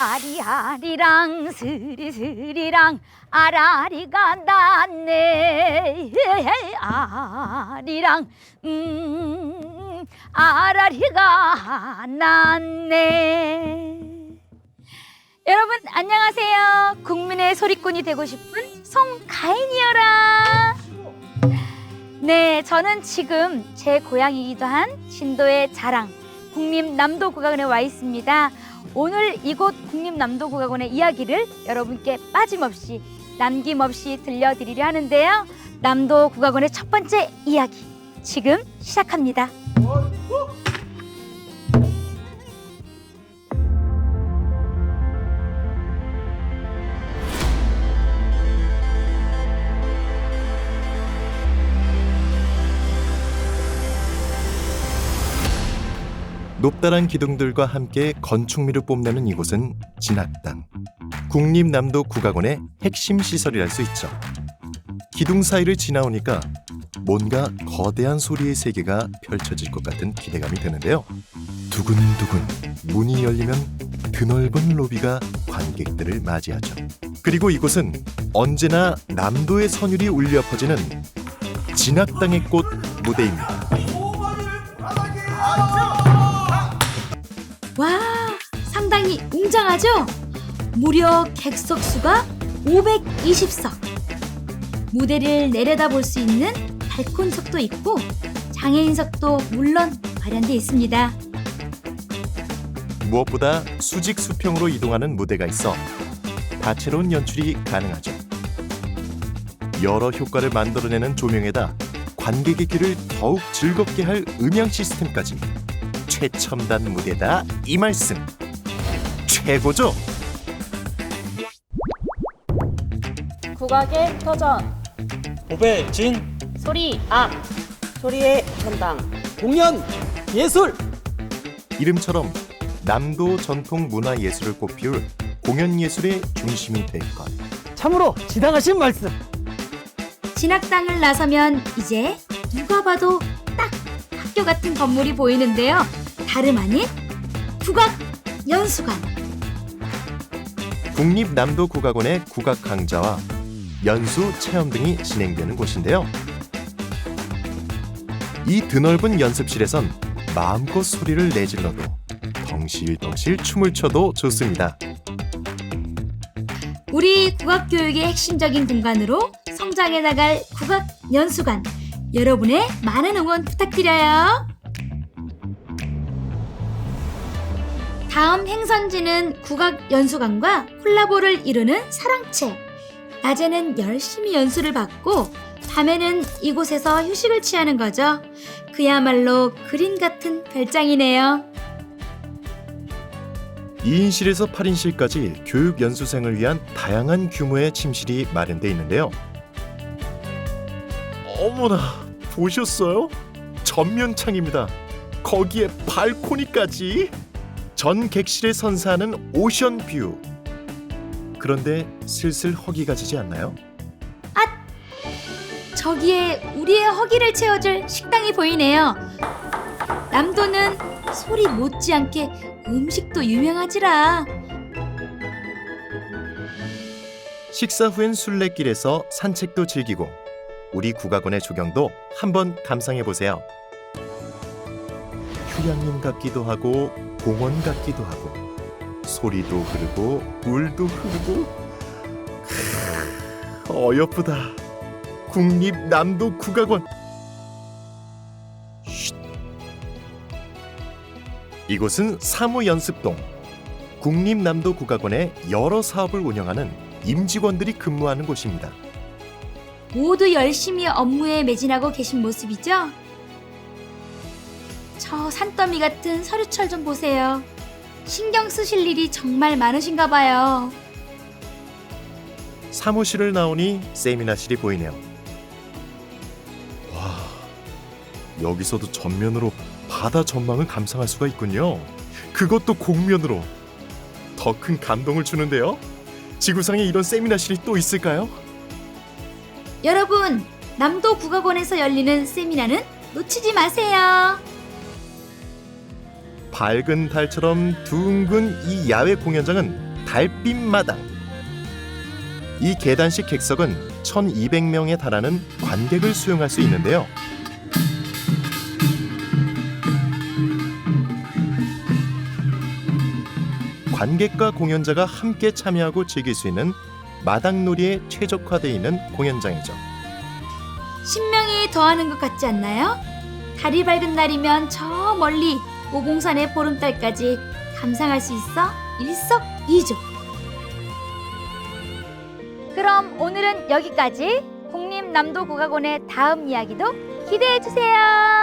아리아리랑 스리스리랑 아라리가 났네. 아리랑 음 아라리가 났네. 여러분 안녕하세요. 국민의 소리꾼이 되고 싶은 송가인이여라. 네 저는 지금 제 고향이기도 한 진도의 자랑 국립 남도국악원에 와 있습니다 오늘 이곳 국립남도국악원의 이야기를 여러분께 빠짐없이 남김없이 들려드리려 하는데요. 남도국악원의 첫 번째 이야기 지금 시작합니다. 높다란 기둥들과 함께 건축미를 뽐내는 이곳은 진학당. 국립남도 국악원의 핵심 시설이랄 수 있죠. 기둥 사이를 지나오니까 뭔가 거대한 소리의 세계가 펼쳐질 것 같은 기대감이 드는데요. 두근두근 문이 열리면 드넓은 로비가 관객들을 맞이하죠. 그리고 이곳은 언제나 남도의 선율이 울려 퍼지는 진학당의 꽃 무대입니다. 와 상당히 웅장하죠? 무려 객석 수가 520석. 무대를 내려다 볼 수 있는 발콘석도 있고 장애인석도 물론 마련돼 있습니다. 무엇보다 수직 수평으로 이동하는 무대가 있어 다채로운 연출이 가능하죠. 여러 효과를 만들어내는 조명에다 관객의 귀를 더욱 즐겁게 할 음향 시스템까지 최첨단 무대다 이 말씀. 최고죠. 국악의 터전. 보배 진. 소리 악. 소리의 전당. 공연 예술. 이름처럼 남도 전통 문화 예술을 꽃피울 공연 예술의 중심이 될 것. 참으로 지당하신 말씀. 진학당을 나서면 이제 누가 봐도 딱 학교 같은 건물이 보이는데요. 다름 아닌 국악 연수관. 국립남도국악원의 국악 강좌와 연수 체험 등이 진행되는 곳인데요. 이 드넓은 연습실에선 마음껏 소리를 내질러도 덩실덩실 춤을 춰도 좋습니다. 우리 국악 교육의 핵심적인 공간으로 성장해 나갈 국악 연수관. 여러분의 많은 응원 부탁드려요. 다음 행선지는 국악 연수관과 콜라보를 이루는 사랑채. 낮에는 열심히 연수를 받고 밤에는 이곳에서 휴식을 취하는 거죠. 그야말로 그림 같은 별장이네요. 2인실에서 8인실까지 교육 연수생을 위한 다양한 규모의 침실이 마련돼 있는데요. 어머나 보셨어요? 전면 창입니다. 거기에 발코니까지 전 객실에 선사하는 오션 뷰. 그런데 슬슬 허기가 지지 않나요? 저기에 우리의 허기를 채워줄 식당이 보이네요. 남도는 소리 못지않게 음식도 유명하지라. 식사 후엔 순례길에서 산책도 즐기고 우리 국악원의 조경도 한번 감상해 보세요. 휴양림 같기도 하고 공원 같기도 하고 소리도 흐르고 물도 흐르고 크, 어여쁘다. 국립 남도 국악원. 쉿. 이곳은 사무연습동. 국립 남도 국악원의 여러 사업을 운영하는 임직원들이 근무하는 곳입니다. 모두 열심히 업무에 매진하고 계신 모습이죠? 저 산더미 같은 서류철 좀 보세요. 신경 쓰실 일이 정말 많으신가 봐요. 사무실을 나오니 세미나실이 보이네요. 와, 여기서도 전면으로 바다 전망을 감상할 수가 있군요. 그것도 공면으로. 더 큰 감동을 주는데요. 지구상에 이런 세미나실이 또 있을까요? 여러분, 남도 국악원에서 열리는 세미나는 놓치지 마세요. 밝은 달처럼 둥근 이 야외 공연장은 달빛 마당. 이 계단식 객석은 1,200명에 달하는 관객을 수용할 수 있는데요. 관객과 공연자가 함께 참여하고 즐길 수 있는 마당놀이에 최적화되어 있는 공연장이죠. 신명이 더하는 것 같지 않나요? 달이 밝은 날이면 저 멀리 오봉산의 보름달까지 감상할 수 있어 일석이조. 그럼 오늘은 여기까지 국립남도국악원의 다음 이야기도 기대해 주세요.